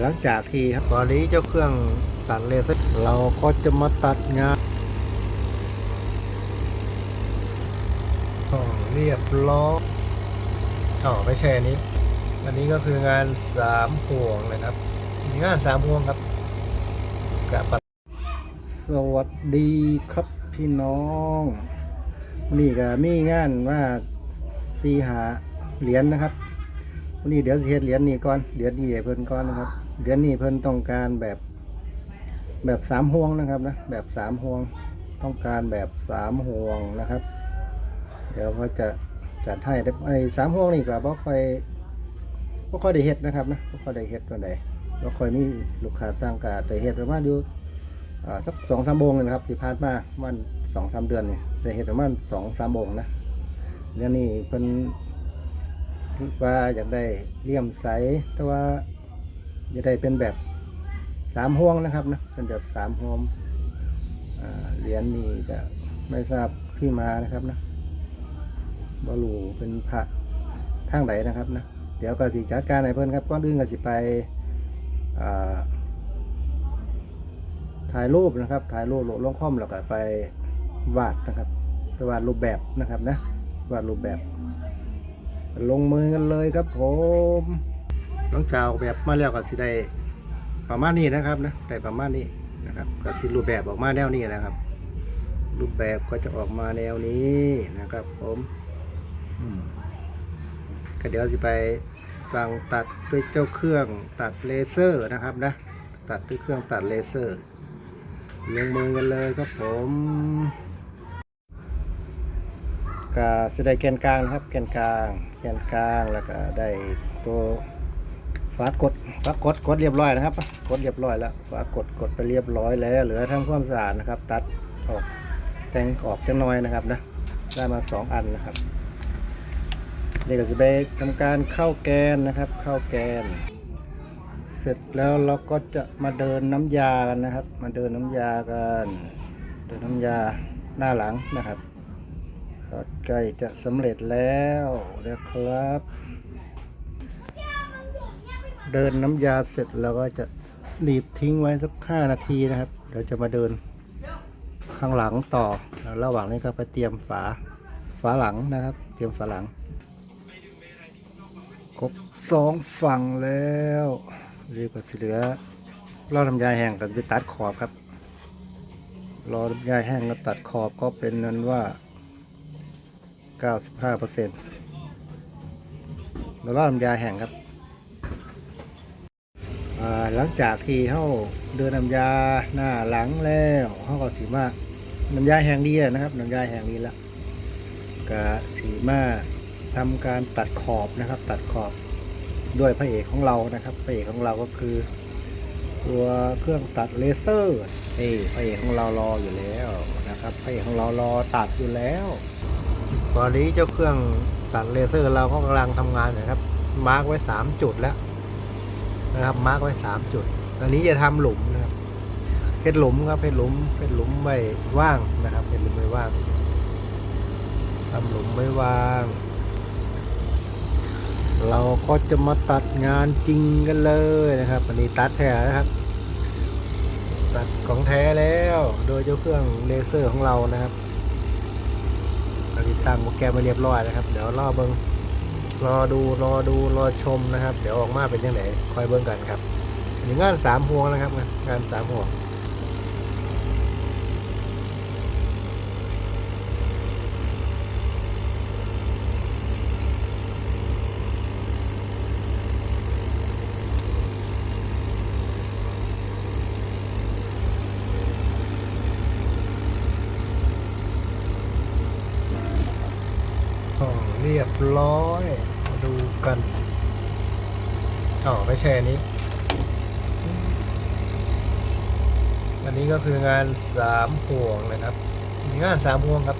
หลังจากที่ครับตอนนี้เจ้าเครื่องตัดเลเซอร์เราก็จะมาตัดงานอ๋อเรียบร้อยอ๋อไม่ใช่อันนี้ อันนี้ก็คืองานสามห่วงนะครับมีงานสามห่วงครับกับปัดสวัสดีครับพี่น้องนนี่ก็มีงานว่าซีหาเหรียญนะครับ วันนี้เดี๋ยวเฮ็ดเหรียญนี้ก่อนเหรียญนี้เพิ่นก่อนนะครับเหรียญนี้เพิ่นต้องการแบบแบบสามห่วงนะครับนะแบบสามห่วงต้องการแบบสามห่วงนะครับ เดี๋ยวเขาจะจัดให้แต่ไอ้สามห่วงนี่ก็บ่ค่อยบ่ค่อยได้เฮ็ดนะครับนะบ่ค่อยได้เฮ็ดปานใดบ่ค่อยมีลูกค้าสร้างกาได้เฮ็ดประมาณอยู่อ่าสักสองสามโมงเลยนะครับที่ผ่านมาวันสองสามเดือนนี่ได้เฮ็ดประมาณสองสามโมงนะเรื่องนี้เพิ่น ว่าอยากได้เลี่ยมใส แต่ว่าอยากได้เป็นแบบสามห่วงนะครับนะเป็นแบบสามห่วงเหรียญนี้ก็ไม่ทราบที่มานะครับนะบอลูเป็นพระทางไหนนะครับนะเดี๋ยวก็สิจัดการให้เพิ่อนครับก่อนอื่นก็สิไปถ่ายรูปนะครับ ถ่ายรูปหลดลงคอมแล้วก็ไปวาดนะครับไปวาดรูปแบบนะครับนะวาดรูปแบบ ลงมือกันเลยครับผมหลังจากออกแบบมาแล้วก็สิได้ประมาณนี้นะครับนะได้ประมาณนี้นะครับก็สิรูปแบบออกมาแนวนี้นะครับ รูปแบบก็จะออกมาแนวนี้นะครับ ผมอืมก็เดี๋ยวสิไปสั่งตัดด้วยเจ้าเครื่องตัดเลเซอร์นะครับนะ ตัดด้วยเครื่องตัดเลเซอร์ลงมือกันเลยครับผม ก็แสดงแกนกลางนะครับแกนกลางแกนกลางแล้วก็ได้ตัวฝากดฝากดกดเรียบร้อยนะครับกดเรียบร้อยแล้วฝากดกดไปเรียบร้อยแล้ว เหลือทำความสะอาดนะครับ ตัดออกแต่งออกจังน้อยนะครับนะได้มาสองอันนะครับนี่ก็จะไปทำการเข้าแกนนะครับ เข้าแกน เสร็จแล้วเราก็จะมาเดินน้ำยากันนะครับ มาเดินน้ำยากัน เดินน้ำยาหน้าหลังนะครับ ใกล้จะสำเร็จแล้วนะครับ เดินน้ำยาเสร็จแล้วก็จะหนีบทิ้งไว้สักห้านาทีนะครับ เดี๋ยวจะมาเดินข้างหลังต่อแล้วระหว่างนี้ก็ไปเตรียมฝาฝาหลังนะครับ เตรียมฝาหลัง ครบสองฝั่งแล้วเรียกว่าเหลือรอน้ำยาแห้งก็จะไปตัดขอบครับ รอน้ำยาแห้งก็ตัดขอบก็เป็นนั้นว่า 95เปอร์เซ็นต์แล้ำยาแห้งครับ หลังจากที่เข้าเดินน้ำยาหน้าหลังแล้วเขาก็สีมาน้ำยาแห้งดีแล้วนะครับน้ำยาแห้งดีแล้วก็สีมาทำการตัดขอบนะครับ ตัดขอบด้วยพระเอกของเรานะครับพระเอกของเราก็คือ ตัวเครื่องตัดเลเซอร์เอพระเอกของเรารออยู่แล้วนะครับพระเอกของเรารอตัดอยู่แล้ว ตอนนี้เจ้าเครื่องตัดเลเซอร์เราก็กำลังทำงานนะครับ มาร์กไว้สามจุดแล้วนะครับ มาร์กไว้สามจุด ตอนนี้จะทำหลุมนะครับเพชรหลุมครับเพชรหลุมเพชรหลุมไว้ว่างนะครับเพชรหลุมไว้ว่างทำหลุมไว้ว่าง เราก็จะมาตัดงานจริงกันเลยนะครับวันนี้ตัดแท้นะครับ ตัดของแท้แล้ว โดยเจ้าเครื่องเลเซอร์ของเรานะครับ เราติดตั้งโปรแกรมมาเรียบร้อยนะครับเดี๋ยวรอเบิงรอดูรอดูรอชมนะครับ เดี๋ยวออกมาเป็นยังไงคอยเบิ้งกันครับงานสามพวงนะครับงานสามพวงอ๋อเรีย บร้อย มาดูกันอ๋อไม่ใช่อันนี้ อันนี้ก็คืองานสามห่วงนะครับมีงานสามห่วงครับ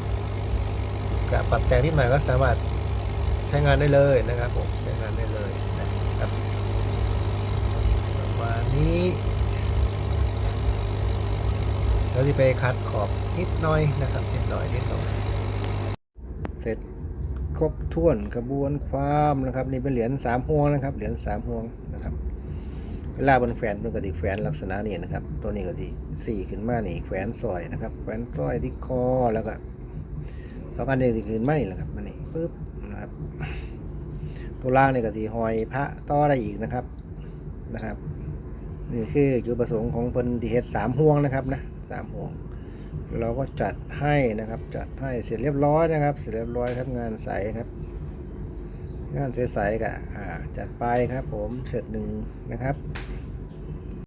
กับปรับแต่งนิดหน่อยก็สามารถใช้งานได้เลยนะครับผมใช้งานได้เลยนะครับประมาณนี้แล้วที่ไปคัดขอบนิดหน่อยนะครับนิดหน่อยนิดหน่อยเสร็จ ครบถ้วนกระบวนความนะครับ นี่เป็นเหรียญสามห่วงนะครับ เหรียญสามห่วงนะครับเวลาบนแขวนมันก็สิแขวนลักษณะนี้นะครับ ตัวนี้ก็สิสี่ขึ้นมานี่แขวนสร้อยนะครับ แขวนสร้อยที่คอแล้วก็สองอันนี้สิขึ้นมานี่แหละครับมันนี่ปึ๊บนะครับ ตัวล่างนี่ก็สิหอยพระต่อได้อีกนะครับนะครับนี่คือจุดประสงค์ของเพิ่นที่เฮ็ดสามห่วงนะครับนะสามห่วง เราก็จัดให้นะครับ จัดให้เสร็จเรียบร้อยนะครับ เสร็จเรียบร้อยครับงานใสครับ งานใสๆกะอ่าจัดไปครับผมเสร็จหนึ่งนะครับ